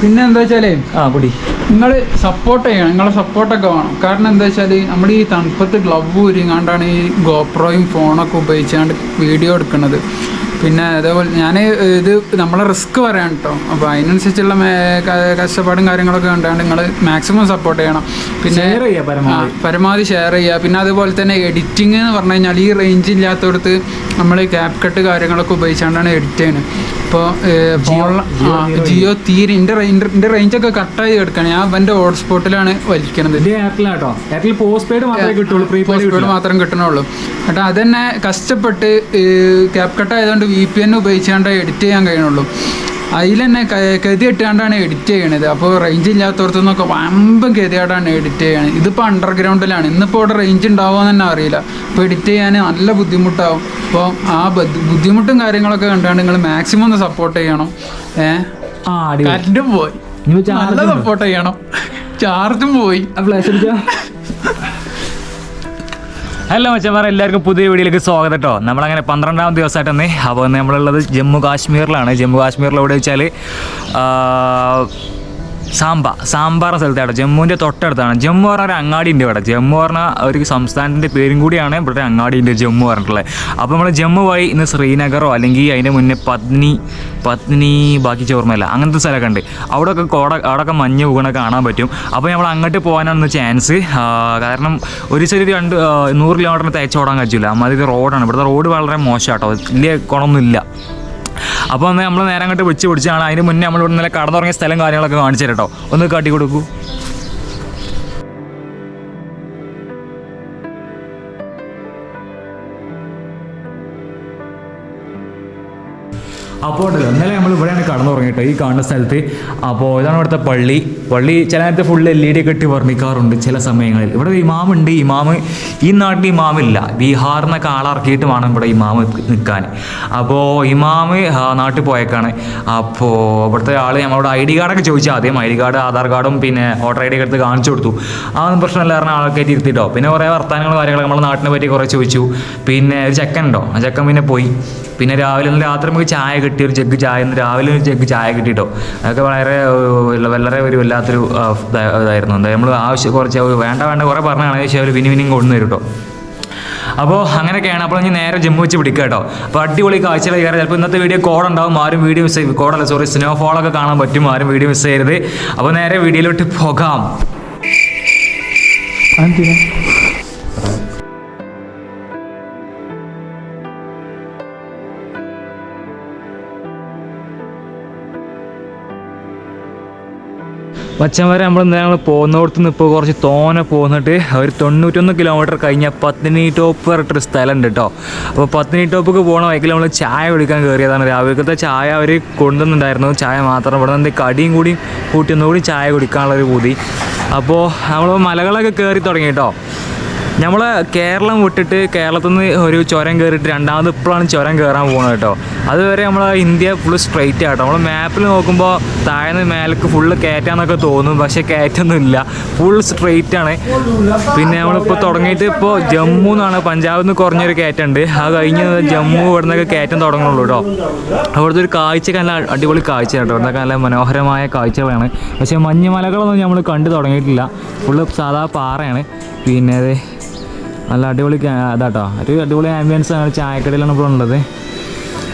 പിന്നെ എന്താ വെച്ചാലേ ആ പൊടി നിങ്ങൾ സപ്പോർട്ട് ചെയ്യണം നിങ്ങളെ സപ്പോർട്ടൊക്കെ വേണം. കാരണം എന്താ വെച്ചാൽ നമ്മൾ ഈ തണുപ്പത്ത് ഗ്ലവ് ഊരിങ്ങാണ്ടാണ് ഈ ഗോപ്രോയും ഫോണൊക്കെ ഉപയോഗിച്ചാണ്ട് വീഡിയോ എടുക്കുന്നത് പിന്നെ അതേപോലെ ഞാൻ ഇത് നമ്മളെ റിസ്ക് പറയാൻ കേട്ടോ അപ്പോൾ അതിനനുസരിച്ചുള്ള കഷ്ടപ്പാടും കാര്യങ്ങളൊക്കെ ഉണ്ടാകും നിങ്ങൾ മാക്സിമം സപ്പോർട്ട് ചെയ്യണം. പിന്നെ പരമാവധി. ഷെയർ ചെയ്യുക പിന്നെ അതുപോലെ തന്നെ എഡിറ്റിംഗ് എന്ന് പറഞ്ഞു കഴിഞ്ഞാൽ ഈ റേഞ്ച് ഇല്ലാത്തടത്ത് നമ്മൾ ക്യാപ് കട്ട് കാര്യങ്ങളൊക്കെ ഉപയോഗിച്ചാണ്ടാണ് എഡിറ്റ് ചെയ്യുന്നത് ഇപ്പോൾ ഫോണിൽ ജിയോ തീരെ എന്റെ എന്റെ റേഞ്ചൊക്കെ കട്ടായി എടുക്കുകയാണ് ഞാൻ എന്റെ ഹോട്ട്സ്പോട്ടിലാണ് വലിക്കണത്. ഇത് എയർടെലാട്ടോ എയർടെൽ പോസ്റ്റ് പെയ്ഡ് മാത്രമേ കിട്ടുള്ളൂ പ്രീ പോസ്റ്റ് മാത്രം കിട്ടണുള്ളൂ. കേട്ടോ അതന്നെ കഷ്ടപ്പെട്ട് ക്യാപ് കട്ട് ആയതുകൊണ്ട് വി പി എൻ ഉപയോഗിച്ചാണ്ട് എഡിറ്റ് ചെയ്യാൻ കഴിയണുള്ളൂ അതിൽ തന്നെ ഗതി ഇട്ടാണ്ടാണ് എഡിറ്റ് ചെയ്യണത്. അപ്പോൾ റേഞ്ച് ഇല്ലാത്തടത്തു നിന്നൊക്കെ വമ്പൻ ഗതിയായിട്ടാണ് എഡിറ്റ് ചെയ്യണത്. ഇതിപ്പോൾ അണ്ടർഗ്രൗണ്ടിലാണ് ഇന്നിപ്പോൾ അവിടെ റേഞ്ച് ഉണ്ടാവുമോ എന്ന് തന്നെ അറിയില്ല. അപ്പോൾ എഡിറ്റ് ചെയ്യാൻ നല്ല ബുദ്ധിമുട്ടാവും. അപ്പോൾ ആ ബുദ്ധി- ബുദ്ധിമുട്ടും കാര്യങ്ങളൊക്കെ കണ്ടാണ് നിങ്ങൾ മാക്സിമം ഒന്ന് സപ്പോർട്ട് ചെയ്യണം. ഏഹ് കറണ്ടും പോയി. നല്ല സപ്പോർട്ട് ചെയ്യണം. ചാർജും പോയി. ഹലോ മച്ചന്മാർ എല്ലാവർക്കും പുതിയ വീഡിയോയിലേക്ക് സ്വാഗതം കേട്ടോ. നമ്മളങ്ങനെ പന്ത്രണ്ടാം ദിവസമായിട്ടൊന്ന് അപ്പോൾ നമ്മളുള്ളത് ജമ്മു കാശ്മീരിലാണ്. ജമ്മു കാശ്മീരിൽ എവിടെ വെച്ചാൽ സാമ്പ സാമ്പ സാമ്പാർ സ്ഥലത്താണ് ജമ്മുവിന്റെ തൊട്ടടുത്താണ്. ജമ്മു പറഞ്ഞ ഒരു അങ്ങാടി ഉണ്ട് ഇവിടെ. ജമ്മു പറഞ്ഞ ഒരു സംസ്ഥാനത്തിന്റെ പേരും കൂടിയാണ് ഇവിടെ അങ്ങാടി ഉണ്ട് ജമ്മു പറഞ്ഞിട്ടുള്ളത്. അപ്പോൾ നമ്മൾ ജമ്മു വഴി ഇന്ന് ശ്രീനഗറോ അല്ലെങ്കിൽ അതിന്റെ മുന്നേ പത്നി പത്നി ബാക്കി ചോർമ്മയില്ല അങ്ങനത്തെ സ്ഥലമൊക്കെ ഉണ്ട്. അവിടെയൊക്കെ കോട അവിടെയൊക്കെ മഞ്ഞ് വീണൊക്കെ കാണാൻ പറ്റും. അപ്പോൾ നമ്മൾ അങ്ങോട്ട് പോകാനാണ് ചാൻസ് കാരണം ഒരു ചെറിയ രണ്ട് നൂറ് കിലോമീറ്ററിന് തേച്ചോടാൻ കഴിച്ചില്ല. അമ്മാതിരി റോഡാണ് ഇവിടുത്തെ റോഡ് വളരെ മോശമാട്ടോ വലിയ കുണമൊന്നുമില്ല അപ്പോൾ ഒന്ന് നമ്മൾ നേരെ അങ്ങോട്ട് വെച്ച് പിടിച്ചാണ്. അതിന് മുന്നേ നമ്മൾ ഇവിടെ നല്ല കടന്നുറങ്ങിയ സ്ഥലം കാര്യങ്ങളൊക്കെ കാണിച്ചു തരട്ടോ ഒന്ന് കാട്ടി കൊടുക്കൂ അപ്പോൾ ഉണ്ടല്ലോ ഇന്നലെ നമ്മൾ ഇവിടെയാണ് കടന്നുറങ്ങിയിട്ട് ഈ കാണുന്ന സ്ഥലത്ത്. അപ്പോൾ ഇതാണ് ഇവിടുത്തെ പള്ളി. പള്ളി ചില നേരത്തെ ഫുൾ എൽ ഇ ഡി കെട്ടി വർണിക്കാറുണ്ട് ചില സമയങ്ങളിൽ. ഇവിടെ ഇമാമുണ്ട് ഇമാമ് ഈ നാട്ടിൽ ഇമാമില്ല. ബീഹാറിൽ നിന്നൊക്കെ ആളിറക്കിയിട്ട് വേണം ഇവിടെ ഇമാമ് നിൽക്കാൻ. അപ്പോൾ ഇമാമ് നാട്ടിൽ പോയേക്കാണ്. അപ്പോൾ ഇവിടുത്തെ ആൾ നമ്മളോട് ഐ ഡി കാർഡൊക്കെ ചോദിച്ചാൽ ആദ്യം. ഐ ഡി കാർഡ് ആധാർ കാർഡും പിന്നെ വോട്ടർ ഐ ഡി എടുത്ത് കാണിച്ചു കൊടുത്തു. അതൊന്നും പ്രശ്നമില്ല കാരണം ആളൊക്കെ ഇരുത്തിട്ടോ. പിന്നെ കുറേ വർത്തമാനങ്ങളും കാര്യങ്ങളൊക്കെ നമ്മുടെ നാട്ടിനെ പറ്റി കുറേ ചോദിച്ചു. പിന്നെ ഒരു ചെക്കൻ ഉണ്ടോ? ആ ചെക്കൻ പിന്നെ പോയി. പിന്നെ രാവിലെ ഒന്ന് രാത്രി നമുക്ക് ചായ കിട്ടി ഒരു ജഗ് ചായ. ഒന്ന് രാവിലെ ഒരു ജഗ് ചായ കിട്ടിട്ടോ. അതൊക്കെ വളരെ വളരെ ഒരു വല്ലാത്തൊരു ഇതായിരുന്നു. എന്താ നമ്മൾ ആവശ്യം കുറച്ച് വേണ്ട വേണ്ട കുറേ പറഞ്ഞാണ് പക്ഷേ അവർ പിന്നെ പിന്നെയും കൊണ്ടുവരും കേട്ടോ അപ്പോൾ അങ്ങനെയൊക്കെയാണ്. അപ്പോൾ ഞാൻ നേരെ ജമ്മു വെച്ച് പിടിക്കുക കേട്ടോ അപ്പോൾ അടിപൊളി കാഴ്ചകൾ കയറി. ചിലപ്പോൾ ഇന്നത്തെ വീഡിയോ കോഡ് ഉണ്ടാവും. ആരും വീഡിയോ മിസ് ചെയ്യും കോഡല്ല സോറി സ്നോഫോളൊക്കെ കാണാൻ പറ്റും. ആരും വീഡിയോ മിസ് ചെയ്യരുത്. അപ്പോൾ നേരെ വീഡിയോയിലോട്ട് പോകാം. മച്ചന്മാരെ നമ്മൾ ഞങ്ങൾ പോകുന്നിടത്ത് നിന്ന് ഇപ്പോൾ കുറച്ച് തോനെ പോന്നിട്ട് ഒരു തൊണ്ണൂറ്റൊന്ന് കിലോമീറ്റർ കഴിഞ്ഞാൽ പത്തിനി ടോപ്പ് പറഞ്ഞിട്ടൊരു സ്ഥലം ഉണ്ട് കേട്ടോ അപ്പോൾ പത്തിനി ടോപ്പൊക്കെ പോകണ വൈകിൽ നമ്മൾ ചായ കുടിക്കാൻ കയറിയതാണ് രാവിലത്തെ ചായ അവർ കൊണ്ടുവന്നിട്ടുണ്ടായിരുന്നു. ചായ മാത്രം. ഇവിടെ നിന്ന് കടിയും കൂടി കൂട്ടി ഒന്നുകൂടി ചായ കുടിക്കാനുള്ളൊരു കൂതി അപ്പോൾ നമ്മൾ മലകളൊക്കെ കയറി തുടങ്ങി കേട്ടോ നമ്മൾ കേരളം വിട്ടിട്ട് കേരളത്തിൽ നിന്ന് ഒരു ചുരം കയറിയിട്ട് രണ്ടാമത് ഇപ്പോഴാണ് ചുരം കയറാൻ പോകുന്നത് കേട്ടോ അതുവരെ നമ്മൾ ഇന്ത്യ ഫുള്ള് സ്ട്രെയിറ്റ് ആട്ടോ. നമ്മൾ മാപ്പിൽ നോക്കുമ്പോൾ താഴ്ന്ന് മേലേക്ക് ഫുള്ള് കയറ്റാന്നൊക്കെ തോന്നും പക്ഷേ കയറ്റൊന്നുമില്ല ഫുൾ സ്ട്രെയിറ്റ് ആണ്. പിന്നെ നമ്മളിപ്പോൾ തുടങ്ങിയിട്ട് ഇപ്പോൾ ജമ്മു എന്നാണ് പഞ്ചാബിൽ നിന്ന് കുറഞ്ഞൊരു കയറ്റുണ്ട് അത് കഴിഞ്ഞ് ജമ്മു ഇവിടെ നിന്നൊക്കെ കയറ്റം തുടങ്ങുള്ളൂ കേട്ടോ അവിടുത്തെ ഒരു കാഴ്ച നല്ല അടിപൊളി കാഴ്ച കേട്ടോ ഇവിടുത്തെ നല്ല മനോഹരമായ കാഴ്ചകളാണ്. പക്ഷേ മഞ്ഞുമലകളൊന്നും നമ്മൾ കണ്ടു തുടങ്ങിയിട്ടില്ല. ഫുള്ള് സാധാ പാറയാണ്. പിന്നെ അത് നല്ല അടിപൊളി അതാട്ടോ ഒരു അടിപൊളി ആംബിയൻസ് ആണ്. ചായക്കടയിലാണ് ഇപ്പോൾ ഉള്ളത്.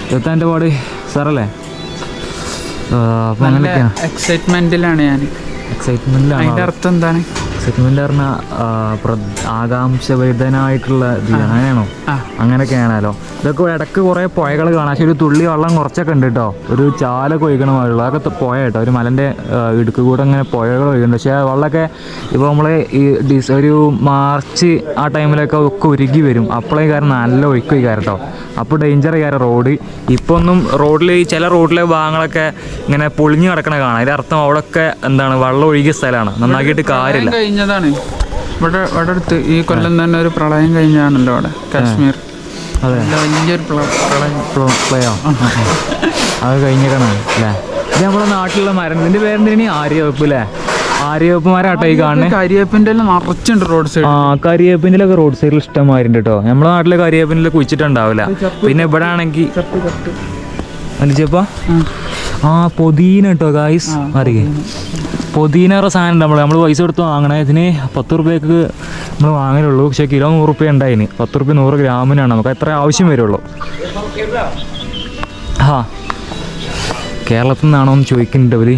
ഇതൊക്കെ എന്റെ പാട് സാറല്ലേ? അപ്പം അങ്ങനെയൊക്കെയാണ് എക്സൈറ്റ്മെന്റിലാണ് ഞാൻ എക്സൈറ്റ്മെന്റിലാണ് അതിന്റെ അർത്ഥം എന്താണ്? എക്സൈറ്റ്മെന്റ് പറഞ്ഞാൽ ആകാംക്ഷഭരിതനായിട്ടുള്ള അങ്ങനെയാണോ അങ്ങനെയൊക്കെയാണല്ലോ ഇതൊക്കെ ഇടയ്ക്ക് കുറെ പുഴകൾ കാണാം. പക്ഷെ ഒരു തുള്ളി വെള്ളം കുറച്ചൊക്കെ ഉണ്ട് കേട്ടോ ഒരു ചാലൊക്കെ ഒഴിക്കണ വെള്ളം അതൊക്കെ പുഴ കേട്ടോ ഒരു മലന്റെ ഇടുക്ക് കൂടെ അങ്ങനെ പുഴകൾ ഒഴുകുന്നുണ്ട് പക്ഷേ ആ വെള്ളമൊക്കെ ഇപ്പോൾ നമ്മൾ ഈ ഡിസ് ഒരു മാർച്ച് ആ ടൈമിലൊക്കെ ഒക്കെ ഉരുകി വരും. അപ്പോഴേ കാരണം നല്ല ഒഴുക്കി കാരം കേട്ടോ അപ്പോൾ ഡേഞ്ചർ കയറും റോഡ്. ഇപ്പോൾ ഒന്നും റോഡിൽ ചില റോഡിലെ ഭാഗങ്ങളൊക്കെ ഇങ്ങനെ പൊളിഞ്ഞു കിടക്കണ കാണാം. അതിന്റെ അർത്ഥം അവിടെയൊക്കെ എന്താണ്? വെള്ളം ഒഴുകിയ സ്ഥലമാണ്. നന്നാക്കിയിട്ട് കാര്യമില്ല. കഴിഞ്ഞതാണ്. ഇവിടെ ഇവിടെ അടുത്ത് ഈ കൊല്ലം തന്നെ ഒരു പ്രളയം കഴിഞ്ഞാണല്ലോ അവിടെ കാശ്മീർ. വലിയൊരു പ്രളയം. അത് കഴിഞ്ഞേക്കണം അല്ലേ? ഇത് നമ്മുടെ നാട്ടിലുള്ള മരം ഇതിന്റെ പേരെന്തിനാ? ആര്യവെപ്പ് അല്ലേ ആര്യവെപ്പ് മരാട്ടോ ഈ കാണുന്നത് കരിയേപ്പിന്റെ നിറച്ചുണ്ട് റോഡ് സൈഡ് ആ കരിയേപ്പിന്റെ ഒക്കെ റോഡ് സൈഡിൽ ഇഷ്ടമായിട്ടുണ്ട് കേട്ടോ. നമ്മുടെ നാട്ടിലെ കരിയേപ്പിനെ കുഴിച്ചിട്ടുണ്ടാവില്ല. പിന്നെ ഇവിടെ ആണെങ്കിൽ അനുജപ്പ ആ പൊതീന കേട്ടോ ഗായ്സ് അറിയേ. പൊതീന പറഞ്ഞ സാധനം നമ്മൾ നമ്മൾ പൈസ കൊടുത്ത് വാങ്ങണേ. ഇതിന് പത്ത് റുപ്യക്ക് നമ്മൾ വാങ്ങലുള്ളൂ. പക്ഷേ കിലോ നൂറ് റുപ്യ ഉണ്ടായിന്. പത്ത് റുപ്യ നൂറ് ഗ്രാമിനാണ്. നമുക്ക് എത്ര ആവശ്യം വരുള്ളൂ. ആ കേരളത്തിൽ നിന്നാണോ എന്ന് ചോദിക്കുന്നുണ്ട് അവർ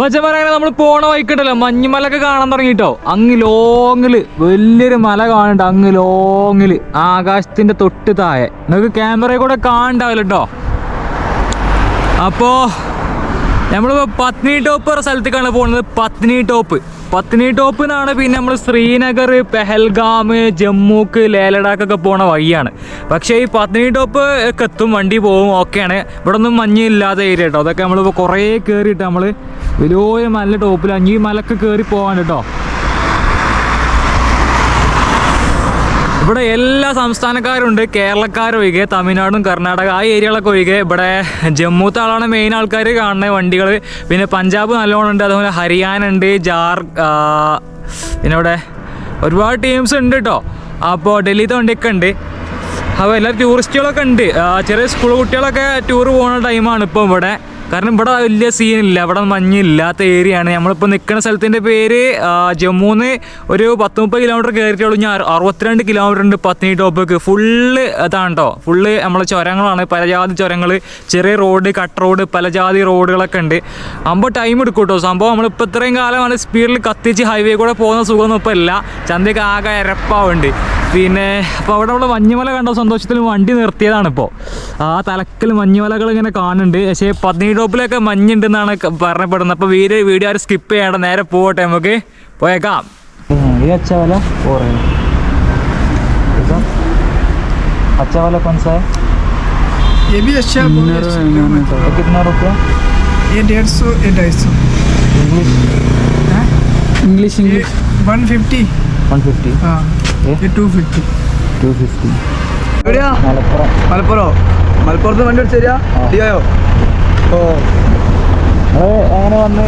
പറയാൻ നമ്മൾ പോണ വൈക്കിട്ടല്ലോ മഞ്ഞുമലൊക്കെ കാണാൻ തുടങ്ങിട്ടോ? അങ്ങ് ലോങ്ങിൽ വലിയൊരു മല കാണണ്ട അങ്ങ് ലോങ്ങിൽ ആകാശത്തിന്റെ തൊട്ട് താഴെ. നിങ്ങൾക്ക് ക്യാമറയിൽ കൂടെ കാണണ്ടാവില്ല കേട്ടോ അപ്പോ നമ്മളിപ്പോ പത്നി ടോപ്പ് പറഞ്ഞ സ്ഥലത്തേക്കാണ് പോകുന്നത് പത്നി ടോപ്പ്. പത്നി ടോപ്പ് എന്നാണ് പിന്നെ നമ്മൾ ശ്രീനഗർ പെഹൽഗാം ജമ്മുക്ക് ലേലഡാക്കൊക്കെ പോണ വഴിയാണ്. പക്ഷേ ഈ പത്നി ടോപ്പ് ഒക്കെ എത്തും വണ്ടി പോവും ഓക്കെയാണ് ഇവിടെ ഒന്നും മഞ്ഞില്ലാത്ത ഏരിയ കേട്ടോ. അതൊക്കെ നമ്മളിപ്പോൾ കുറേ കയറിയിട്ട് നമ്മൾ വലിയ മല ടോപ്പിൽ അഞ്ഞി മലക്ക് കയറി പോകാൻ കേട്ടോ. ഇവിടെ എല്ലാ സംസ്ഥാനക്കാരുണ്ട്. കേരളക്കാരും ഒഴികെ തമിഴ്നാടും കർണാടക ആ ഏരിയകളൊക്കെ ഒഴികെ. ഇവിടെ ജമ്മുത്തെ ആളാണ് മെയിൻ ആൾക്കാർ കാണുന്ന വണ്ടികൾ പിന്നെ പഞ്ചാബ് നല്ലോണം ഉണ്ട് അതുപോലെ ഹരിയാന ഉണ്ട് ജാർ പിന്നെ ഇവിടെ ഒരുപാട് ടീംസ് ഉണ്ട് കേട്ടോ അപ്പോൾ ഡൽഹിത്തെ വണ്ടിയൊക്കെ ഉണ്ട്. അപ്പോൾ എല്ലാവരും ടൂറിസ്റ്റുകളൊക്കെ ഉണ്ട്. ചെറിയ സ്കൂൾ കുട്ടികളൊക്കെ ടൂർ പോകുന്ന ടൈമാണ് ഇപ്പോൾ ഇവിടെ. കാരണം ഇവിടെ വലിയ സീനില്ല ഇവിടെ മഞ്ഞില്ലാത്ത ഏരിയ ആണ്. നമ്മളിപ്പോൾ നിൽക്കുന്ന സ്ഥലത്തിന്റെ പേര് ജമ്മുന്ന് ഒരു പത്ത് മുപ്പത് കിലോമീറ്റർ കയറിയിട്ടുള്ളൂ ഞാൻ അറുപത്തിരണ്ട് കിലോമീറ്റർ ഉണ്ട് പത്നി ടോപ്പിക്ക്. ഫുള്ള് അതാണ് കേട്ടോ ഫുള്ള് നമ്മളെ ചുരങ്ങളാണ്. പലജാതി ചുരങ്ങൾ ചെറിയ റോഡ് കട്ട് റോഡ് പലജാതി റോഡുകളൊക്കെ ഉണ്ട്. ആകുമ്പോൾ ടൈം എടുക്കും കേട്ടോ സംഭവം നമ്മളിപ്പോൾ ഇത്രയും കാലം നല്ല സ്പീഡിൽ കത്തിച്ച് ഹൈവേ കൂടെ പോകുന്ന സുഖമൊന്നും ഇപ്പോൾ ഇല്ല. ചന്തയ്ക്ക് ആകെ ഇരപ്പാവുണ്ട് പിന്നെ അപ്പോൾ അവിടെ നമ്മൾ മഞ്ഞുമല കണ്ട സന്തോഷത്തിൽ വണ്ടി നിർത്തിയതാണ് ഇപ്പോൾ ആ തലക്കൽ മഞ്ഞുമലകൾ ഇങ്ങനെ കാണുന്നുണ്ട്. പക്ഷേ പത്നി ടോപ്പിലൊക്കെ മഞ്ഞുണ്ടെന്നാണ് ക- പറയപ്പെടുന്നത് അപ്പോൾ വീഡിയോ വീഡിയോ ആരും സ്കിപ്പ് ചെയ്യേണ്ട നേരെ പോകട്ടെ നമുക്ക് പോയേക്കാം ये अच्छा वाला और है अच्छा वाला कौन सा है ये भी अच्छा है बहुत अच्छा है। ये कितना रुपया ये डेढ़ सौ ये ढाई सौ इंग्लिश ഇംഗ്ലീഷ് ये English one fifty one fifty हाँ ये? ये टू फिफ्टी ടു ഫിഫ്റ്റി എവിടെയാ മലപ്പുറം മലപ്പുറം മലപ്പുറത്ത് വണ്ടി അടിച്ചരിയാ ആ. ഡിയോയോ ഓ എങ്ങനെ വന്ന്?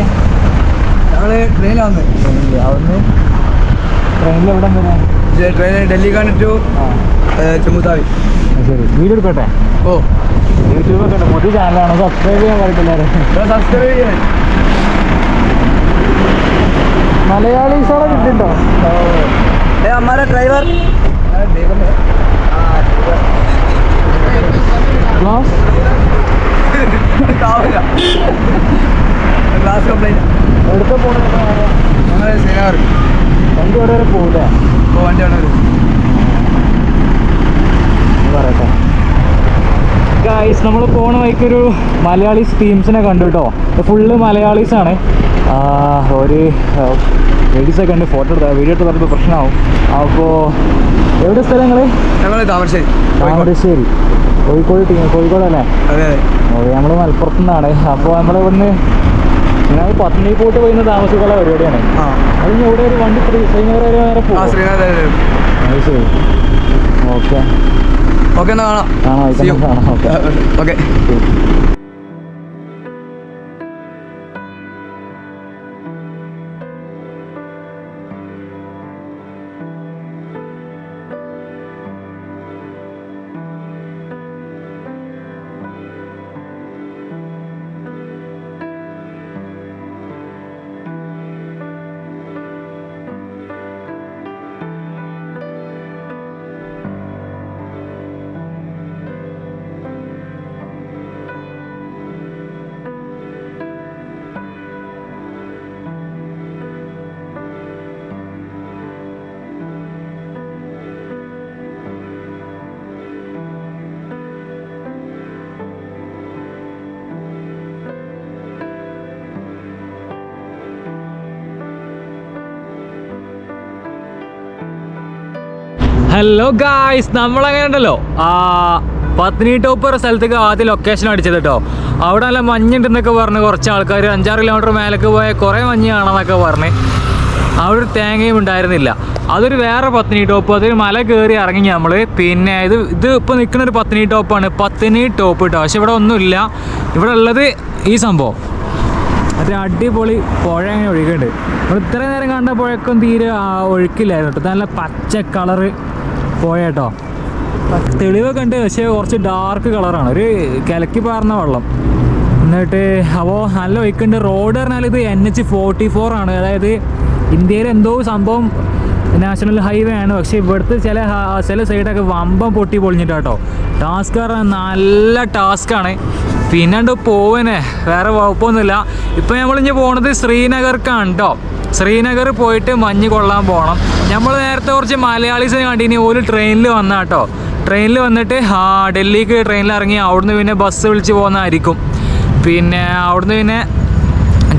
ഞങ്ങൾ ട്രെയിനിലാണ് ട്രെയിനിൽ അവിടുന്ന് ട്രെയിനിൽ എവിടെ വരെ ട്രെയിൻ ഡൽഹി ചെമ്മുത്താവി ആ, ശരി. വീഡിയോ എടുക്കട്ടെ? ഓ. യൂട്യൂബൊക്കെ ഉണ്ട്. പുതിയ ചാനലാണ് സബ്സ്ക്രൈബ് ചെയ്യാൻ പാടില്ലാരും സബ്സ്ക്രൈബ് ചെയ്യാൻ. മലയാളീസോടെ കിട്ടുണ്ടോ? ഏ അമ്മാരെ ഡ്രൈവർ ഗ്ലാസ് ക്ലാസ് കംപ്ലൈന്റ് ഞങ്ങൾ ശ്രീനഗർ വണ്ടി അവിടെ വരെ പോകൂലേ ഇപ്പോൾ വണ്ടി അവിടെ വരും. പറയട്ടെ. ഗായ്സ് നമ്മൾ പോണ വഴിക്കൊരു മലയാളീസ് ടീംസിനെ കണ്ടു കേട്ടോ ഫുള്ള് മലയാളീസ് ആണ് ആ, ഒരു ലേഡീസൊക്കെ ഉണ്ട് ഫോട്ടോ എടുത്താൽ വീഡിയോ എടുത്ത് പറയുമ്പോൾ പ്രശ്നമാവും. അപ്പോൾ എവിടെ സ്ഥലങ്ങൾ ഞങ്ങൾ താമരശ്ശേരി താമരശ്ശേരി. കോഴിക്കോട് ടീം കോഴിക്കോട് അല്ലേ അതെ നമ്മൾ മലപ്പുറത്തു നിന്നാണ് അപ്പോൾ നമ്മൾ ഇവിടുന്ന് ഞാൻ പത്നി പോയിട്ട് പോയിരുന്ന താമസിക്കാനുള്ള പരിപാടിയാണ്. അത് ഇവിടെ ഒരു വണ്ടി ശ്രീ- ശ്രീനഗർ വരെ പോകും. ശരി. ഓക്കെ. ഓക്കെ എന്നാ കാണാം കാണാം. ഓക്കെ. ഓക്കെ. ഹലോ ഗായ്സ് നമ്മളങ്ങനെ ഉണ്ടല്ലോ ആ പത്നി ടോപ്പ് ഒരു സ്ഥലത്തേക്ക് ആദ്യം ലൊക്കേഷൻ അടിച്ചത് കേട്ടോ അവിടെ നല്ല മഞ്ഞുണ്ടെന്നൊക്കെ പറഞ്ഞ് കുറച്ച് ആൾക്കാർ അഞ്ചാറ് കിലോമീറ്റർ മേലേക്ക് പോയ കുറേ മഞ്ഞ് കാണാമെന്നൊക്കെ പറഞ്ഞ് അവിടെ ഒരു തേങ്ങയും ഉണ്ടായിരുന്നില്ല. അതൊരു വേറെ പത്നി ടോപ്പ് അതൊരു മല കയറി ഇറങ്ങി നമ്മൾ പിന്നെ ഇത് ഇത് ഇപ്പോൾ നിൽക്കുന്ന ഒരു പത്നി ടോപ്പാണ് പത്നി ടോപ്പ് കേട്ടോ പക്ഷെ ഇവിടെ ഒന്നുമില്ല. ഇവിടെ ഉള്ളത് ഈ സംഭവം. അത് അടിപൊളി പുഴ അങ്ങനെ ഒഴുകുന്നുണ്ട് നമ്മൾ ഇത്ര നേരം കണ്ട പുഴക്കും തീരെ ഒഴുക്കില്ലായിരുന്നു കേട്ടോ. നല്ല പച്ച കളറ് പുഴ കേട്ടോ. തെളിവൊക്കെ ഉണ്ട് പക്ഷേ കുറച്ച് ഡാർക്ക് കളറാണ്. ഒരു കിലക്കി പാർന്ന വെള്ളം. എന്നിട്ട് അപ്പോൾ നല്ല ഒഴുക്കുണ്ട് റോഡ് പറഞ്ഞാൽ ഇത് എൻ എച്ച് ഫോർട്ടി ഫോർ ആണ്. അതായത് ഇന്ത്യയിൽ എന്തോ സംഭവം നാഷണൽ ഹൈവേ ആണ്. പക്ഷേ ഇവിടുത്തെ ചില ചില സൈഡൊക്കെ വമ്പം പൊട്ടി പൊളിഞ്ഞിട്ടാട്ടോ ടാസ്ക് പറഞ്ഞാൽ നല്ല ടാസ്ക്കാണ് പിന്നണ്ട് പോവനെ വേറെ കുഴപ്പമൊന്നുമില്ല ഇപ്പം നമ്മളിഞ്ഞ് പോണത് ശ്രീനഗർക്കാണ് കേട്ടോ ശ്രീനഗർ പോയിട്ട് മഞ്ഞ് കൊള്ളാൻ പോകണം നമ്മൾ നേരത്തെ കുറച്ച് മലയാളീസിനെ കണ്ടിനി. ഓൽ ട്രെയിനിൽ വന്ന കേട്ടോ ട്രെയിനിൽ വന്നിട്ട് ഡൽഹിക്ക് ട്രെയിനിൽ ഇറങ്ങി. അവിടുന്ന് പിന്നെ ബസ് വിളിച്ച് പോകുന്നതായിരിക്കും പിന്നെ അവിടുന്ന് പിന്നെ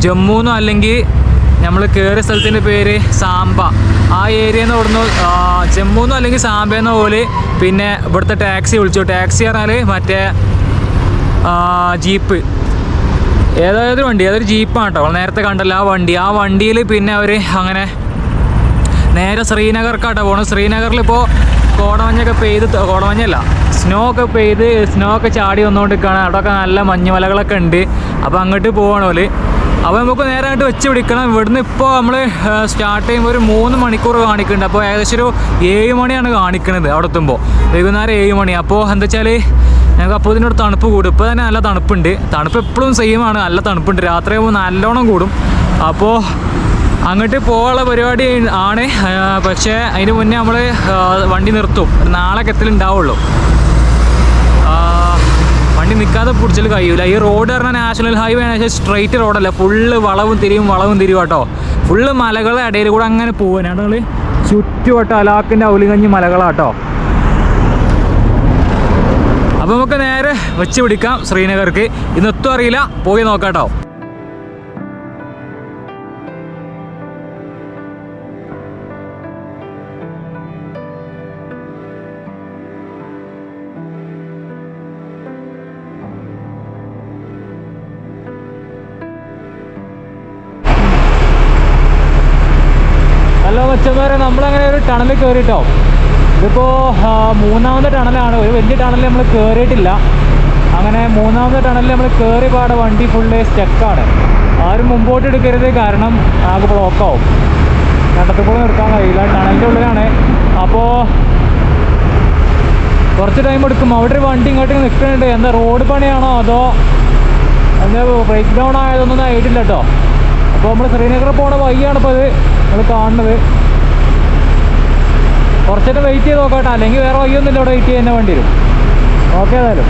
ജമ്മുന്നോ അല്ലെങ്കിൽ നമ്മൾ കയറിയ സ്ഥലത്തിന്റെ പേര് സാമ്പ ആ ഏരിയയിൽ നിന്ന് ഇവിടുന്ന് ജമ്മുന്നോ അല്ലെങ്കിൽ സാമ്പയെന്നോ പോലെ പിന്നെ ഇവിടുത്തെ ടാക്സി വിളിച്ചു. ടാക്സി പറഞ്ഞാൽ മറ്റേ ജീപ്പ്. ഏതായത് വണ്ടി അതൊരു ജീപ്പാണ് കേട്ടോ. നേരത്തെ കണ്ടല്ലോ ആ വണ്ടി. ആ വണ്ടിയിൽ പിന്നെ അവർ അങ്ങനെ നേരെ ശ്രീനഗർക്കാട്ടോ പോകണം ശ്രീനഗറിൽ ഇപ്പോൾ കോടമഞ്ഞൊക്കെ പെയ്ത് കോടമഞ്ഞല്ല സ്നോ ഒക്കെ പെയ്ത് സ്നോ ഒക്കെ ചാടി വന്നുകൊണ്ടിരിക്കുകയാണ് അവിടെയൊക്കെ നല്ല മഞ്ഞുമലകളൊക്കെ ഉണ്ട്. അപ്പോൾ അങ്ങോട്ട് പോകണം അപ്പോൾ നമുക്ക് നേരെ അങ്ങോട്ട് വെച്ച് പിടിക്കണം. ഇവിടുന്ന് ഇപ്പോൾ നമ്മൾ സ്റ്റാർട്ട് ചെയ്യുമ്പോൾ ഒരു മൂന്ന് മണിക്കൂർ കാണിക്കുന്നുണ്ട്. അപ്പോൾ ഏകദേശം ഒരു ഏഴ് മണിയാണ് കാണിക്കുന്നത് അവിടെ എത്തുമ്പോൾ വൈകുന്നേരം ഏഴ് മണി. അപ്പോൾ എന്താ വെച്ചാൽ ഞങ്ങൾക്ക് അപ്പോൾ ഇതിനോട് തണുപ്പ് കൂടും. ഇപ്പോൾ തന്നെ നല്ല തണുപ്പുണ്ട്. തണുപ്പ് എപ്പോഴും സെയിം ആണ്. നല്ല തണുപ്പുണ്ട്. രാത്രി ആകുമ്പോൾ നല്ലോണം കൂടും. അപ്പോൾ അങ്ങോട്ട് പോകാനുള്ള പരിപാടി ആണ്. പക്ഷേ അതിന് മുന്നേ നമ്മൾ വണ്ടി നിർത്തും. നാളെ എത്തലുണ്ടാവുള്ളൂ ആ, വണ്ടി നിൽക്കാതെ പിടിച്ചാൽ കഴിയൂല. ഈ റോഡ് പറഞ്ഞാൽ നാഷണൽ ഹൈവേ ആണ്. പക്ഷേ സ്ട്രെയിറ്റ് റോഡല്ല ഫുള്ള് വളവും തിരിയും വളവും തിരിയും കേട്ടോ ഫുള്ള് മലകളുടെ ഇടയിൽ കൂടെ അങ്ങനെ പോകാനാണ് ഞങ്ങൾ ചുറ്റുവട്ടം അലാക്കിന്റെ ഔലികഞ്ഞ് മലകളാട്ടോ. അപ്പോൾ നമുക്ക് നേരെ വെച്ച് പിടിക്കാം ശ്രീനഗർക്ക്. ഇന്നൊത്തും അറിയില്ല. പോയി നോക്കാട്ടോ. കേട്ടോ ഹലോ നമ്മളങ്ങനെ ഒരു ടണലിൽ കയറിട്ടോ? ഇതിപ്പോൾ മൂന്നാമത്തെ ടണലാണ്. ഒരു വലിയ ടണൽ നമ്മൾ കയറിയിട്ടില്ല അങ്ങനെ മൂന്നാമത്തെ ടണലിൽ നമ്മൾ കയറി പാടെ വണ്ടി ഫുള്ള് സ്റ്റക്കാണ് ആരും മുമ്പോട്ട് എടുക്കരുത്. കാരണം ആകെ ബ്ലോക്കാവും കണ്ടത്തിപ്പോൾ നിർത്താൻ കഴിയില്ല. ടണലിന്റെ ഉള്ളിലാണ്. അപ്പോൾ കുറച്ച് ടൈം എടുക്കും. അവിടെ ഒരു വണ്ടി ഇങ്ങോട്ട് നിൽക്കുന്നുണ്ട്. എന്താ റോഡ് പണിയാണോ അതോ എന്താ ബ്രേക്ക് ഡൗൺ ആയതൊന്നും ആയിട്ടില്ല കേട്ടോ അപ്പോൾ നമ്മൾ ശ്രീനഗർ പോണ വഴിയാണ് ഇപ്പോൾ ഇത് നമ്മൾ കാണുന്നത്. കുറച്ചേരം വെയിറ്റ് ചെയ്ത് നോക്കട്ടെ. അല്ലെങ്കിൽ വേറെ വഴിയൊന്നുമില്ല. ഇവിടെ വെയിറ്റ് ചെയ്യുന്ന വേണ്ടി വരും. ഓക്കെ ഏതായാലും.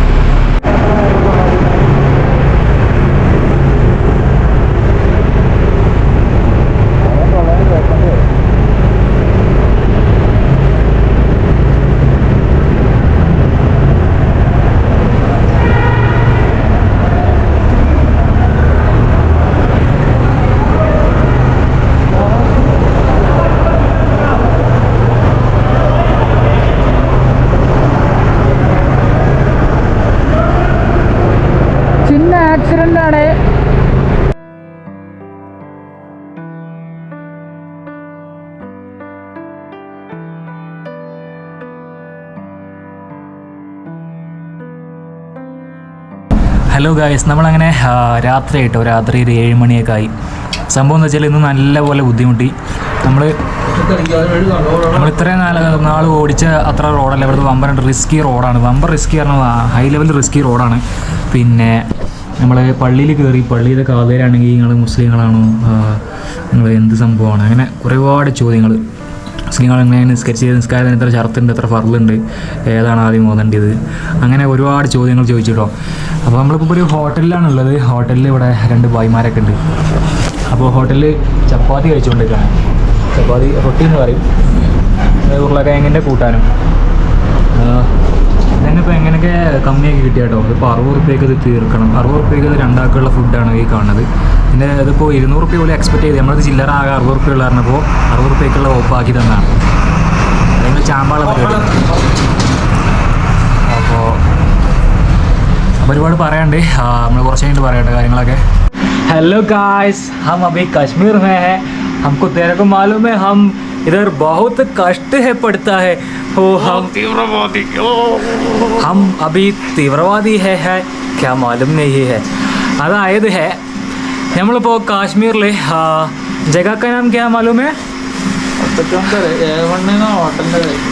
ഹലോ ഗായ്സ് നമ്മളങ്ങനെ രാത്രി ആയിട്ടോ രാത്രി ഒരു ഏഴ് മണിയൊക്കെ ആയി. സംഭവം എന്ന് വെച്ചാൽ ഇന്ന് നല്ലപോലെ ബുദ്ധിമുട്ടി. നമ്മൾ നമ്മൾ ഇത്രയും നാൾ നാൾ ഓടിച്ച അത്ര റോഡല്ല. ഇവിടുത്തെ വമ്പൻ റിസ്കി റോഡാണ്. വമ്പൻ റിസ്കി പറഞ്ഞാൽ ഹൈ ലെവൽ റിസ്കി റോഡാണ്. പിന്നെ നമ്മൾ പള്ളിയിൽ കയറി പള്ളിയിലെ കാതേരാണെങ്കിൽ നിങ്ങൾ മുസ്ലിങ്ങളാണോ? നിങ്ങൾ എന്ത് സംഭവമാണ്? അങ്ങനെ ഒരുപാട് ചോദ്യങ്ങൾ മുസ്ലിങ്ങൾ എങ്ങനെ നിസ്കരിച്ച് നിസ്കാരത്തിന് എത്ര ഷർത്തുണ്ട് എത്ര ഫർലുണ്ട് ഏതാണ് ആദ്യം ഓതേണ്ടത്? അങ്ങനെ ഒരുപാട് ചോദ്യങ്ങൾ ചോദിച്ചിട്ടോ. അപ്പോൾ നമ്മളിപ്പോൾ ഒരു ഹോട്ടലിലാണുള്ളത്. ഹോട്ടലിൽ ഇവിടെ രണ്ട് ബോയ്മാരൊക്കെ ഉണ്ട്. അപ്പോൾ ഹോട്ടലിൽ ചപ്പാത്തി കഴിച്ചുകൊണ്ടിരിക്കുകയാണ് ചപ്പാത്തി റൊട്ടി എന്ന് പറയും. ഉരുളക്കിഴങ്ങിന്റെ കൂട്ടാനും. ഞാനിപ്പോൾ എങ്ങനെയൊക്കെ കമ്മിയാക്കി കിട്ടിയ കേട്ടോ ഇതിപ്പോൾ അറുപത് റുപ്യക്ക് ഇത് തീർക്കണം. അറുപത് റുപ്യക്ക് ഇത് രണ്ടാൾക്കുള്ള ഫുഡാണ് ഈ കാണുന്നത്. പിന്നെ ഇതിപ്പോൾ ഇരുന്നൂറ് റുപ്യ പോലെ എക്സ്പെക്ട് ചെയ്ത് നമ്മളത് ചില്ലറ ആകെ അറുപത് റുപ്യ ഉള്ള പറഞ്ഞപ്പോൾ അറുപത് റുപ്യക്കുള്ള ഓപ്പാക്കി തന്നാണ്. അല്ലെങ്കിൽ ചാമ്പാള പരിപാടി അപ്പോൾ അപ്പോൾ ഒരുപാട് പറയാണ്ട് നമ്മൾ കുറച്ച് കഴിഞ്ഞിട്ട് പറയട്ടെ കാര്യങ്ങളൊക്കെ हेलो गाइस हम अभी कश्मीर में हैं हमको तेरे को मालूम है हम इधर बहुत कष्ट है पड़ता है ओ हम तीव्रवादी हम अभी तीव्रवादी है है क्या मालूम नहीं है അതായത് है നമ്മളിപ്പോൾ കാശ്മീരിൽ ജഗ का नाम क्या मालूम है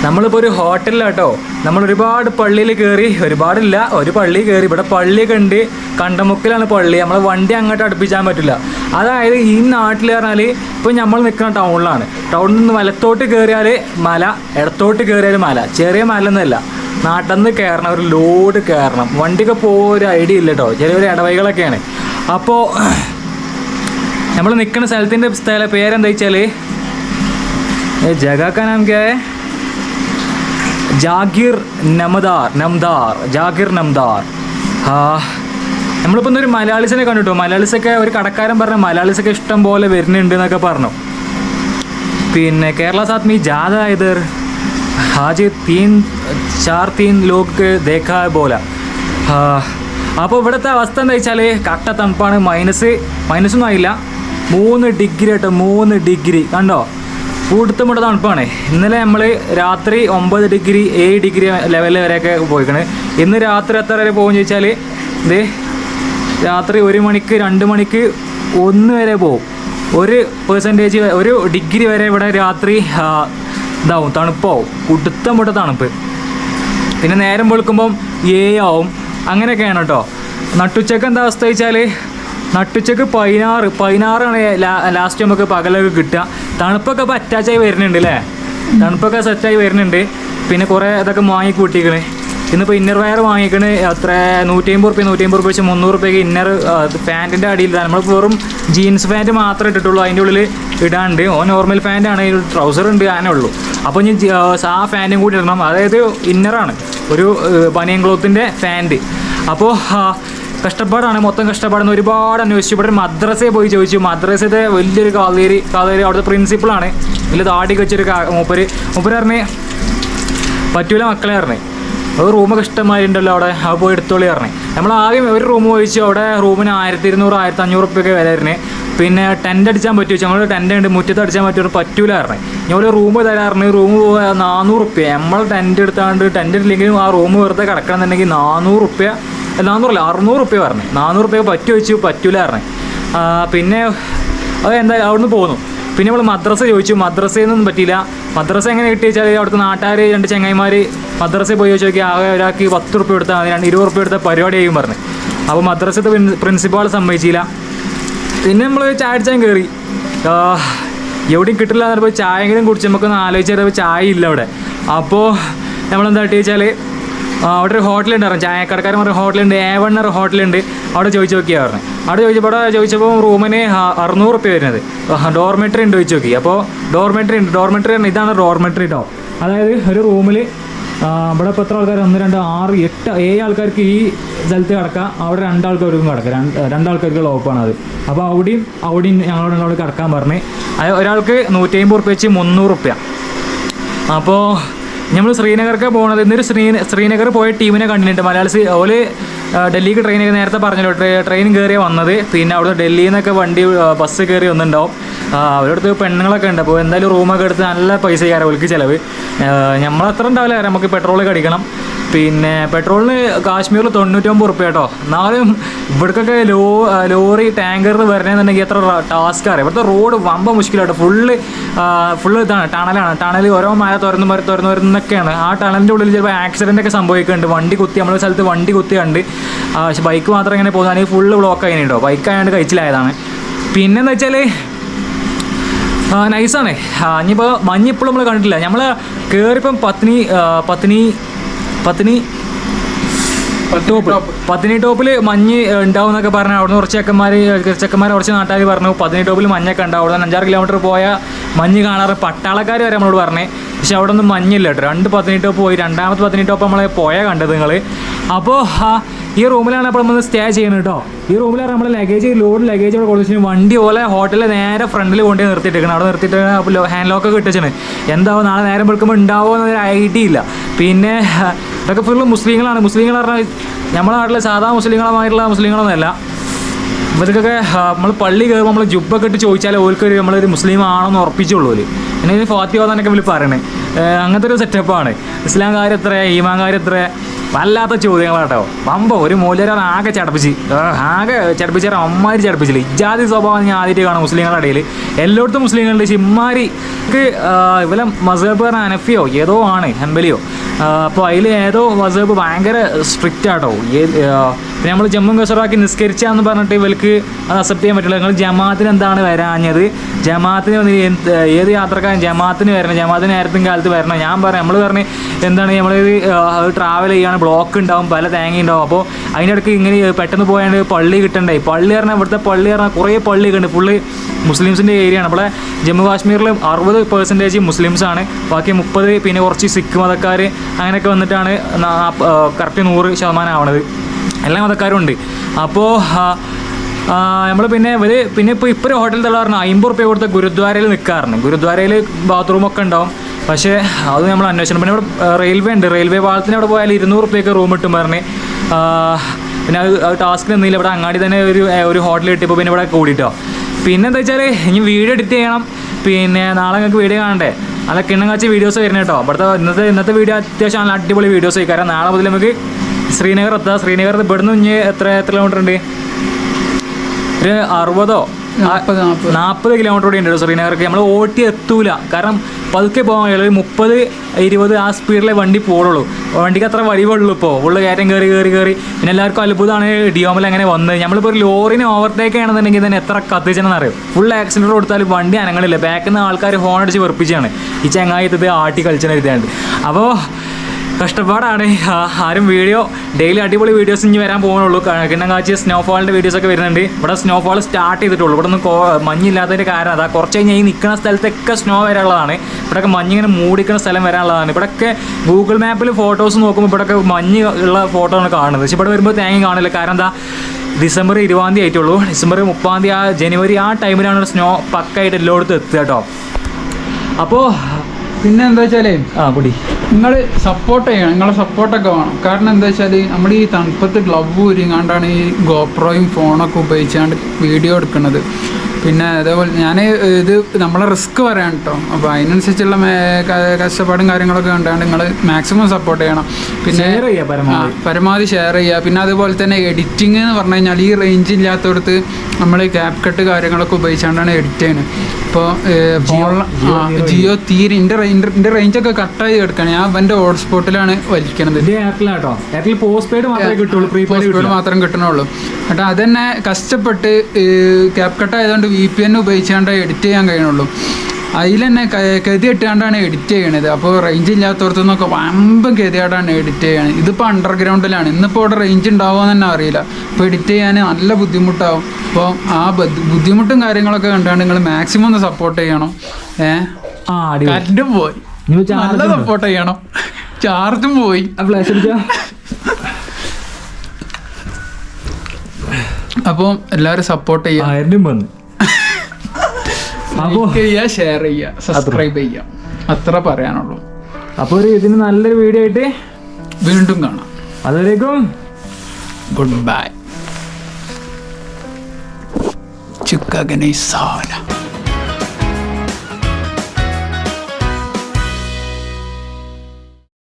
നമ്മളിപ്പോൾ ഒരു ഹോട്ടലിലാട്ടോ നമ്മൾ ഒരുപാട് പള്ളിയിൽ കയറി ഒരുപാടില്ല ഒരു പള്ളി കയറി ഇവിടെ പള്ളി കണ്ട് കണ്ടമുക്കിലാണ് പള്ളി. നമ്മളെ വണ്ടി അങ്ങോട്ട് അടുപ്പിച്ചാൻ പറ്റില്ല. അതായത് ഈ നാട്ടിൽ പറഞ്ഞാൽ ഇപ്പം നമ്മൾ നിൽക്കുന്ന ടൗണിലാണ്. ടൗണിൽ നിന്ന് വലത്തോട്ട് കയറിയാൽ മല ഇടത്തോട്ട് കയറിയാൽ മല. ചെറിയ മല എന്നല്ല നാട്ടിൽ നിന്ന് കയറണം ഒരു ലോഡ് കയറണം. വണ്ടിയൊക്കെ ഒരു ഐഡിയ ഇല്ല കേട്ടോ. ചെറിയ ഒരു ഇടവൈകളൊക്കെയാണ് അപ്പോൾ നമ്മൾ നിൽക്കുന്ന സ്ഥലത്തിന്റെ സ്ഥല പേരെന്താ വെച്ചാൽ ജഗാക്കാൻ നമുക്ക് ജാഗിർ നമദാർ നംദാർ ജാഗിർ നംദാർ. നമ്മളിപ്പോൾ ഇന്നൊരു മലയാളിസിനെ കണ്ടിട്ടോ? മലയാളിസൊക്കെ ഒരു കടക്കാരൻ പറഞ്ഞ മലയാളിസൊക്കെ ഇഷ്ടം പോലെ വരുന്നുണ്ട് എന്നൊക്കെ പറഞ്ഞു. പിന്നെ കേരള സാത്ത് മീ ജാഥ ഇതർ ഹാജി തീൻ ചാർ തീൻ ലോക്ക് ദേഖാ പോല അപ്പോൾ ഇവിടുത്തെ അവസ്ഥ എന്താ വെച്ചാൽ കട്ട തണുപ്പാണ്. മൈനസ് മൈനസൊന്നും ആയില്ല. മൂന്ന് ഡിഗ്രി കേട്ടോ മൂന്ന് ഡിഗ്രി. കണ്ടോ? കൂട്ടത്തുമുട്ട തണുപ്പാണ്. ഇന്നലെ നമ്മൾ രാത്രി ഒമ്പത് ഡിഗ്രി ഏഴ് ഡിഗ്രി ലെവലിൽ വരെയൊക്കെ പോയിക്കണ്. ഇന്ന് രാത്രി എത്ര വരെ പോകും ചോദിച്ചാൽ ഇത് രാത്രി ഒരു മണിക്ക് രണ്ട് മണിക്ക് ഒന്ന് വരെ പോകും ഒരു പെർസെന്റേജ് ഒരു ഡിഗ്രി വരെ ഇവിടെ രാത്രി ഇതാവും തണുപ്പാവും. കുടുത്ത തണുപ്പ്. പിന്നെ നേരം വെളുക്കുമ്പം ഏ ആവും. അങ്ങനെയൊക്കെയാണ് കേട്ടോ നട്ടുച്ചക്ക് എന്താ അവസ്ഥ വെച്ചാൽ നട്ടുച്ചക്ക് പതിനാറ് പതിനാറാണ് ലാസ്റ്റ് നമുക്ക് പകലൊക്കെ കിട്ടുക. തണുപ്പൊക്കെ ഇപ്പോൾ അറ്റാച്ചായി വരുന്നുണ്ട് അല്ലേ തണുപ്പൊക്കെ സെറ്റായി വരുന്നുണ്ട്. പിന്നെ കുറേ ഇതൊക്കെ വാങ്ങി കൂട്ടിക്കണ് ഇന്നിപ്പോൾ ഇന്നർ വയർ വാങ്ങിക്കണ്. അത്ര നൂറ്റി അമ്പത് റുപ്യ നൂറ്റി അമ്പത് റുപ്യ വെച്ച് മുന്നൂറ് റുപ്യക്ക് ഇന്നർ പാന്റിന്റെ അടിയിൽ നമ്മൾ വെറും ജീൻസ് പാന്റ് മാത്രമേ ഇട്ടിട്ടുള്ളൂ. അതിന്റെ ഉള്ളിൽ ഇടാണ്ട്. ഓ നോർമൽ പാന്റാണ് ട്രൗസർ ഉണ്ട്. അങ്ങനെ ഉള്ളൂ. അപ്പോൾ ഇനി ആ ഫാന്റും കൂടി ഇടണം. അതായത് ഇന്നറാണ് ഒരു ബനിയൻ ക്ലോത്തിന്റെ ഫാന്റ് അപ്പോൾ കഷ്ടപ്പാടാണ് മൊത്തം കഷ്ടപ്പാടെന്ന് ഒരുപാട് അന്വേഷിച്ചു. ഇവിടെ ഒരു മദ്രസയിൽ പോയി ചോദിച്ചു. മദ്രസത്തെ വലിയൊരു കാതേരി കാതേരി അവിടുത്തെ പ്രിൻസിപ്പളാണ് വലിയ താടിക്ക് വെച്ചൊരു മൂപ്പര്. മൂപ്പര് പറഞ്ഞേ പറ്റൂല മക്കളെ പറഞ്ഞേ. ഒരു റൂമൊക്കെ ഇഷ്ടമായി ഉണ്ടല്ലോ അവിടെ. അത് പോയി എടുത്തോളി പറഞ്ഞേ. നമ്മൾ ആദ്യം ഒരു റൂം ചോദിച്ചു. അവിടെ റൂമിന് ആയിരത്തി ഇരുന്നൂറ് ആയിരത്തി അഞ്ഞൂറ് റുപ്യൊക്കെ വില പിന്നെ ടെന്റ് അടിച്ചാൻ പറ്റുമോ ഞങ്ങൾ ടെന്റ് ഉണ്ട് മുറ്റത്ത് അടിച്ചാൻ പറ്റുമോ പറ്റൂല പറഞ്ഞേ. ഞാൻ ഒരു റൂം തരാറുണ്ട് റൂം നാനൂറ് റുപ്യ നമ്മൾ ടെന്റ് എടുത്താണ്ട് ടെന്റ് ഇല്ലെങ്കിലും ആ റൂം വെറുതെ കിടക്കണം എന്നുണ്ടെങ്കിൽ നാനൂറ് റുപ്യ നാനൂറല്ല അറുന്നൂറ് റുപ്യ പറഞ്ഞു. നാനൂറ് റുപ്യ പറ്റു വെച്ചു പറ്റൂല പറഞ്ഞേ. പിന്നെ അത് എന്താ അവിടുന്ന് പോന്നു. പിന്നെ നമ്മൾ മദ്രസ ചോദിച്ചു. മദ്രസയിൽ നിന്നും പറ്റിയില്ല. മദ്രസ എങ്ങനെ കിട്ടി വെച്ചാൽ അവിടുത്തെ നാട്ടുകാർ രണ്ട് ചങ്ങായിമാർ മദ്രസയിൽ പോയി ചോദിച്ചു നോക്കി. ആകെ ഒരാൾക്ക് പത്ത് റുപ്യ കൊടുത്താൽ മതി. രണ്ട് ഇരുപത് റുപ്യ എടുത്താൽ പരിപാടി ചെയ്യും പറഞ്ഞു അപ്പോൾ മദ്രസത്തെ പ്രിൻസിപ്പാൾ സമ്മതിച്ചില്ല. പിന്നെ നമ്മൾ ചായ അടിച്ചാൻ കയറി എവിടെയും കിട്ടില്ല എന്ന് പറഞ്ഞപ്പോൾ ചായയെങ്കിലും കുടിച്ച് നമുക്കൊന്ന് ആലോചിച്ചാൽ ചായ ഇല്ല അവിടെ. അപ്പോൾ നമ്മളെന്താ വെച്ചാൽ അവിടെ ഒരു ഹോട്ടലുണ്ടായിരുന്നു ചായക്കടക്കാരൻ പറഞ്ഞ ഹോട്ടലുണ്ട്. എ വൺ ഒരു ഹോട്ടലുണ്ട്. അവിടെ ചോദിച്ചു നോക്കിയാ പറഞ്ഞു. അവിടെ ചോദിച്ചപ്പോൾ അവിടെ ചോദിച്ചപ്പോൾ റൂമിന് അറുന്നൂറ് റുപ്യ വരുന്നത്. ഡോർമെട്രി ഉണ്ട് ചോദിച്ചു നോക്കി. അപ്പോൾ ഡോർമെട്രി ഉണ്ട്. ഡോർമെട്രി ഇതാണ് ഡോർമെട്രി കേട്ടോ അതായത് ഒരു റൂമിൽ ഇവിടെ ഇപ്പോൾ എത്ര ആൾക്കാർ ഒന്ന് രണ്ട് ആറ് എട്ട് ഏഴ് ആൾക്കാർക്ക് ഈ സ്ഥലത്ത് കിടക്കാം. അവിടെ രണ്ടാൾക്കാർക്കും കിടക്കാം. രണ്ട് രണ്ടാൾക്കാർക്ക് ഓപ്പാണ് അത്. അപ്പോൾ അവിടെയും അവിടെയും ഞങ്ങളോട് അവിടെ കിടക്കാൻ പറഞ്ഞ്. ഒരാൾക്ക് നൂറ്റി അമ്പത് റുപ്യ വെച്ച് മുന്നൂറ് റുപ്യ അപ്പോൾ നമ്മൾ ശ്രീനഗർക്ക് പോകണത് ഇന്നൊരു ശ്രീ ശ്രീനഗർ പോയ ടീമിനെ കണ്ടിട്ടുണ്ട്. മലയാളീസ് ഓൽ ഡൽഹിക്ക് ട്രെയിനൊക്കെ നേരത്തെ പറഞ്ഞല്ലോ. ട്രെ ട്രെയിൻ കയറിയ വന്നത്. പിന്നെ അവിടെ ഡൽഹിയിൽ നിന്നൊക്കെ വണ്ടി ബസ് കയറി വന്നിട്ടുണ്ടാവും അടുത്ത് പെണ്ണുങ്ങളൊക്കെ ഉണ്ട്. അപ്പോൾ എന്തായാലും റൂമൊക്കെ എടുത്ത് നല്ല പൈസ കയറാം ചിലവ്. നമ്മളത്ര ഉണ്ടാവില്ല. നമുക്ക് പെട്രോളൊക്കെ അടിക്കണം. പിന്നെ പെട്രോളിന് കാശ്മീരിൽ തൊണ്ണൂറ്റൊമ്പത് റുപ്യ കേട്ടോ. എന്നാലും ഇവിടേക്കൊക്കെ ലോ ലോറി ടാങ്കറിൽ വരണമെന്നുണ്ടെങ്കിൽ എത്ര ടാസ്ക് അറിയാം. ഇവിടുത്തെ റോഡ് വമ്പ മുഷ്കിലാട്ടോ. ഫുള്ള് ഫുള്ള് ഇതാണ് ടണലാണ്. ടണൽ ഓരോ മല തുറന്ന് മര തുറന്ന് വരുന്നൊക്കെയാണ് ആ ടണലിന്റെ ഉള്ളിൽ ചിലപ്പോൾ ആക്സിഡന്റ് ഒക്കെ സംഭവിക്കുന്നുണ്ട്. വണ്ടി കുത്തി നമ്മുടെ സ്ഥലത്ത് വണ്ടി കുത്തിയുണ്ട് പക്ഷെ ബൈക്ക് മാത്രം ഇങ്ങനെ പോകുന്നതാണെങ്കിൽ ഫുള്ള് ബ്ലോക്ക് ആയിട്ടോ ബൈക്ക് ആയതുകൊണ്ട് കഴിച്ചിലായതാണ്. പിന്നെന്ന് വെച്ചാൽ നൈസാണ് ഇനിയിപ്പോൾ മഞ്ഞിപ്പോഴും നമ്മൾ കണ്ടിട്ടില്ല. നമ്മൾ കയറിയപ്പം പത്നി പത്നി പത്നി ടോപ്പ് പതിനി ടോപ്പിൽ മഞ്ഞ് ഉണ്ടാവും എന്നൊക്കെ പറഞ്ഞു അവിടുന്ന് കുറച്ച് ചെക്കന്മാർ ചെക്കന്മാർ കുറച്ച് നാട്ടുകാർ പറഞ്ഞു പതിനി ടോപ്പിൽ മഞ്ഞൊക്കെ ഉണ്ടാവും അവിടെ അഞ്ചാറ് കിലോമീറ്റർ പോയാൽ മഞ്ഞ് കാണാറ് പട്ടാളക്കാർ വരെ നമ്മളോട് പറഞ്ഞേ. പക്ഷെ അവിടെ ഒന്നും മഞ്ഞില്ല കേട്ടോ. രണ്ട് പത്തിനി ടോപ്പ് പോയി. രണ്ടാമത്തെ പത്തിനി ടോപ്പ് നമ്മളെ പോയാൽ കണ്ടത് നിങ്ങൾ അപ്പോൾ ഈ റൂമിലാണ് അപ്പോൾ നമ്മൾ സ്റ്റേ ചെയ്യുന്നത് കേട്ടോ. ഈ റൂമിലാണ് നമ്മൾ ലഗേജ് ലോഡ് ലഗേജ് അവിടെ കൊടുത്തു വണ്ടി പോലെ ഹോട്ടലിൽ നേരെ ഫ്രണ്ടിൽ കൊണ്ടു നിർത്തിയിട്ടേക്കണം അവിടെ നിർത്തിയിട്ട് അപ്പോൾ ഹാൻഡ് ലോക്കൊക്കെ വെച്ചാണ് എന്താവും? നാളെ നേരം വെളുക്കുമ്പോൾ ഉണ്ടാവുമോ എന്നൊരു ഐഡിയ ഇല്ല. പിന്നെ ഇതൊക്കെ ഫുള്ള് മുസ്ലിങ്ങളാണ്. മുസ്ലിങ്ങൾ പറഞ്ഞാൽ നമ്മുടെ നാട്ടിലെ സാധാ മുസ്ലിങ്ങളുമായിട്ടുള്ള മുസ്ലിങ്ങളൊന്നുമല്ല ഇവർക്കൊക്കെ നമ്മൾ പള്ളി കയറുമ്പോൾ നമ്മൾ ജുബ്ബൊക്കെ ഇട്ട് ചോദിച്ചാൽ ഓൽക്കൊരു നമ്മളൊരു മുസ്ലിം ആണെന്ന് ഉറപ്പിച്ചുള്ളൂ എന്നെ ഫാത്തി ഓതാനൊക്കെ വിളി പറയണേ. അങ്ങനത്തെ ഒരു സെറ്റപ്പാണ് ഇസ്ലാം കാര്യം എത്ര ഈമാൻ കാര്യം എത്ര വല്ലാത്ത ചോദ്യങ്ങളാട്ടോ. പമ്പ ഒരു മൂല്യരാൻ ആകെ ചടപ്പിച്ച്. ആകെ ചടപ്പിച്ചാൽ അമ്മാരി ചടപ്പിച്ചില്ല. ഇജാതി സ്വഭാവം ഞാൻ ആദ്യമായിട്ട് കാണാം മുസ്ലിങ്ങളുടെ ഇടയിൽ എല്ലായിടത്തും മുസ്ലിങ്ങളുടെ ചിമ്മാരി ഇവലെ മസഹബ് പറഞ്ഞ അനഫിയോ ഏതോ ആണ് ഹെൻബലിയോ അപ്പോൾ അതിൽ ഏതോ മസേബ് ഭയങ്കര സ്ട്രിക്റ്റ് ആട്ടോ. നമ്മൾ ജമ്മു കശ്മീറാക്കി നിസ്കരിച്ചാന്ന് പറഞ്ഞിട്ട് ഇവർക്ക് അത് അക്സെപ്റ്റ് ചെയ്യാൻ പറ്റില്ല. നിങ്ങൾ ജമാഅത്തിന് എന്താണ് വരാഞ്ഞത്? ജമാഅത്തിന് വന്ന് ഏത് യാത്രക്കാരൻ ജമാഅത്തിന് വരണം? ജമാഅത്തിന് നേരത്തും കാലത്ത് വരണം. ഞാൻ പറയാം നമ്മൾ പറഞ്ഞ് എന്താണ് നമ്മൾ ട്രാവൽ ചെയ്യുകയാണ് ബ്ലോക്ക് ഉണ്ടാവും പല തേങ്ങ ഉണ്ടാവും. അപ്പോൾ അതിന്റെ ഇടയ്ക്ക് ഇങ്ങനെ പെട്ടെന്ന് പോയാണ്ട് പള്ളി കിട്ടണ്ടേ? പള്ളി പറഞ്ഞാൽ ഇവിടുത്തെ പള്ളി പറഞ്ഞാൽ കുറേ പള്ളിയൊക്കെ ഉണ്ട്. ഫുള്ള് മുസ്ലിംസിന്റെ ഏരിയ ആണ്. നമ്മളെ ജമ്മു കാശ്മീരിൽ അറുപത് പെർസെന്റേജ് മുസ്ലിംസാണ് ബാക്കി മുപ്പത് പിന്നെ കുറച്ച് സിഖ് മതക്കാർ അങ്ങനെയൊക്കെ വന്നിട്ടാണ് കറക്റ്റ് നൂറ് ശതമാനം ആവണത്. എല്ലാ മതക്കാരും ഉണ്ട് അപ്പോൾ നമ്മൾ പിന്നെ ഇവർ പിന്നെ ഇപ്പോൾ ഇപ്പോൾ ഒരു ഹോട്ടലിൽ തള്ള പറഞ്ഞാൽ അമ്പത് റുപ്യ കൊടുത്ത ഗുരുദ്വാരയിൽ നിൽക്കാറുണ്ട് ഗുരുദ്വാരയിൽ ബാത്റൂമൊക്കെ ഉണ്ടാവും. പക്ഷേ അത് നമ്മൾ അന്വേഷണം പിന്നെ ഇവിടെ റെയിൽവേ ഉണ്ട്. റെയിൽവേ പാളത്തിന് അവിടെ പോയാൽ ഇരുന്നൂറ് റുപ്യൊക്കെ റൂം കിട്ടും പറഞ്ഞ്. പിന്നെ അത് അത് ടാസ്കിൽ നിന്നില്ല. ഇവിടെ അങ്ങാടി തന്നെ ഒരു ഒരു ഹോട്ടൽ കിട്ടിയപ്പോൾ പിന്നെ ഇവിടെ കൂടിയിട്ടോ പിന്നെ എന്താ വെച്ചാൽ ഇനി വീഡിയോ എഡിറ്റ് ചെയ്യണം. പിന്നെ നാളെ നിങ്ങൾക്ക് വീഡിയോ കാണണ്ടേ? നല്ല കിണ്ണം വീഡിയോസ് വരുന്നത് കേട്ടോ ഇവിടുത്തെ ഇന്നത്തെ ഇന്നത്തെ വീഡിയോ അത്യാവശ്യം നല്ല അടിപൊളി വീഡിയോസ് ആയി. കാരണം നാളെ മുതൽ നമുക്ക് ശ്രീനഗർ എത്താം? ശ്രീനഗർ ഇവിടുന്ന് ഇനി എത്ര എത്ര കിലോമീറ്റർ ഉണ്ട് ഒരു അറുപതോ? നാൽപ്പത് കിലോമീറ്റർ കൂടി ഉണ്ട് ശ്രീനഗർക്ക്. നമ്മൾ ഓട്ടി എത്തൂല. കാരണം പതുക്കെ പോകാൻ കഴിയുള്ളൂ ഒരു മുപ്പത് ഇരുപത് ആ സ്പീഡിലെ വണ്ടി പോകുള്ളൂ വണ്ടിക്ക് അത്ര വഴിവുള്ളൂ ഇപ്പോൾ ഉള്ള കയറ്റം കയറി കയറി കയറി പിന്നെ എല്ലാവർക്കും അത്ഭുതമാണ് ഡിയോമിൽ അങ്ങനെ വന്നത്. നമ്മളിപ്പോൾ ഒരു ലോറിനെ ഓവർടേക്ക് ചെയ്യണമെന്നുണ്ടെങ്കിൽ തന്നെ എത്ര കത്തിച്ചെന്ന് അറിയും ഫുൾ ആക്സിഡന്റ് കൊടുത്താൽ വണ്ടി അനങ്ങളില്ല ബാക്കിൽ നിന്ന് ആൾക്കാർ ഹോൺ അടിച്ച് വെറുപ്പിച്ചാണ്. ഈ ചങ്ങായത്തത് ആട്ടി കളിച്ചാണ് ഇരുത്താണ്ട് അപ്പോൾ കഷ്ടപ്പാടാണ്. ആരും വീഡിയോ ഡെയിലി അടിപൊളി വീഡിയോസ് ഇനി വരാൻ പോകുന്നുള്ളൂ. കിണ്ണം കാച്ചി സ്നോഫാളിന്റെ വീഡിയോസ് ഒക്കെ വരുന്നുണ്ട്. ഇവിടെ സ്നോഫാൾ സ്റ്റാർട്ട് ചെയ്തിട്ടുള്ളൂ. ഇവിടെ നിന്ന് മഞ്ഞില്ലാത്തതിന്റെ കാരണം അതാ. കുറച്ച് കഴിഞ്ഞാൽ ഈ നിൽക്കുന്ന സ്ഥലത്തൊക്കെ സ്നോ വരാനുള്ളതാണ്. ഇവിടെയൊക്കെ മഞ്ഞിങ്ങനെ മൂടിക്കുന്ന സ്ഥലം വരാനുള്ളതാണ്. ഇവിടെയൊക്കെ ഗൂഗിൾ മാപ്പിൽ ഫോട്ടോസ് നോക്കുമ്പോൾ ഇവിടെയൊക്കെ മഞ്ഞ് ഉള്ള ഫോട്ടോ ആണ് കാണുന്നത്. പക്ഷെ ഇവിടെ വരുമ്പോൾ തേങ്ങ കാണില്ല. കാരണം എന്താ? ഡിസംബർ ഇരുപതാം തീയതി ആയിട്ടുള്ളൂ. ഡിസംബർ മുപ്പതാം തീയതി ആ ജനുവരി ആ ടൈമിലാണ് സ്നോ പക്കായിട്ട് എല്ലായിടത്തും എത്തുക കേട്ടോ. അപ്പോൾ പിന്നെ എന്താ വെച്ചാലേ ആ പൊടി. നിങ്ങൾ സപ്പോർട്ട് ചെയ്യണം നിങ്ങളെ സപ്പോർട്ടൊക്കെ വേണം. കാരണം എന്താ വെച്ചാൽ നമ്മൾ ഈ തണുപ്പത്ത് ഗ്ലവ് ഊരിങ്ങാണ്ടാണ് ഈ ഗോപ്രോയും ഫോണൊക്കെ ഉപയോഗിച്ചാണ്ട് വീഡിയോ എടുക്കുന്നത്. പിന്നെ അതേപോലെ ഞാൻ ഇത് നമ്മളെ റിസ്ക് പറയാം കേട്ടോ അപ്പോൾ അതിനനുസരിച്ചുള്ള കഷ്ടപ്പാടും കാര്യങ്ങളൊക്കെ ഉണ്ടാകും നിങ്ങൾ മാക്സിമം സപ്പോർട്ട് ചെയ്യണം. പിന്നെ പരമാവധി. ഷെയർ ചെയ്യുക പിന്നെ അതുപോലെ തന്നെ എഡിറ്റിംഗ് എന്ന് പറഞ്ഞു കഴിഞ്ഞാൽ ഈ റേഞ്ച് ഇല്ലാത്തടത്ത് നമ്മൾ ക്യാപ് കട്ട് കാര്യങ്ങളൊക്കെ ഉപയോഗിച്ചാണ്ടാണ് എഡിറ്റ് ചെയ്യുന്നത് ഇപ്പോൾ ജിയോ തീരെ എന്റെ എന്റെ റേഞ്ചൊക്കെ കട്ടായി എടുക്കണം. ഞാൻ എന്റെ ഹോട്ട്സ്പോട്ടിലാണ് വലിക്കണത്. പോസ്റ്റ് പെയ്ഡ് മാത്രം കിട്ടണുള്ളൂ. കേട്ടോ അതന്നെ കഷ്ടപ്പെട്ട് ക്യാപ് കട്ട് ആയതുകൊണ്ട് വി പി എൻ ഉപയോഗിച്ചാണ്ട് എഡിറ്റ് ചെയ്യാൻ കഴിയണുള്ളൂ അതിൽ തന്നെ ഗതി ഇട്ടാണ്ടാണ് എഡിറ്റ് ചെയ്യണത്. അപ്പോൾ റേഞ്ച് ഇല്ലാത്തടത്തു നിന്നൊക്കെ വമ്പൻ ഗതിയായിട്ടാണ് എഡിറ്റ് ചെയ്യണത്. ഇതിപ്പോൾ അണ്ടർഗ്രൗണ്ടിലാണ് ഇന്നിപ്പോൾ ഇവിടെ റേഞ്ച് ഉണ്ടാവുമെന്ന് തന്നെ അറിയില്ല. അപ്പോൾ എഡിറ്റ് ചെയ്യാൻ നല്ല ബുദ്ധിമുട്ടാവും. അപ്പോൾ ആ ബുദ്ധി- ബുദ്ധിമുട്ടും കാര്യങ്ങളൊക്കെ കണ്ടാണ് നിങ്ങൾ മാക്സിമം ഒന്ന് സപ്പോർട്ട് ചെയ്യണം. ഏഹ് കറണ്ടും പോയി. നല്ല സപ്പോർട്ട് ചെയ്യണം. ചാർജും പോയി. അപ്പോൾ എല്ലാവരും സപ്പോർട്ട് ആയിരം വന്നു. ചെയ്യുക ഷെയർ ചെയ്യുക സബ്സ്ക്രൈബ് ചെയ്യുക അത്ര. പറയാനുള്ളൂ. അപ്പൊ ഒരു ഇതിന് നല്ലൊരു വീഡിയോ ആയിട്ട് വീണ്ടും കാണാം. അതുവരേക്കും ഗുഡ് ബൈ ചുക്കഗനൈ സാല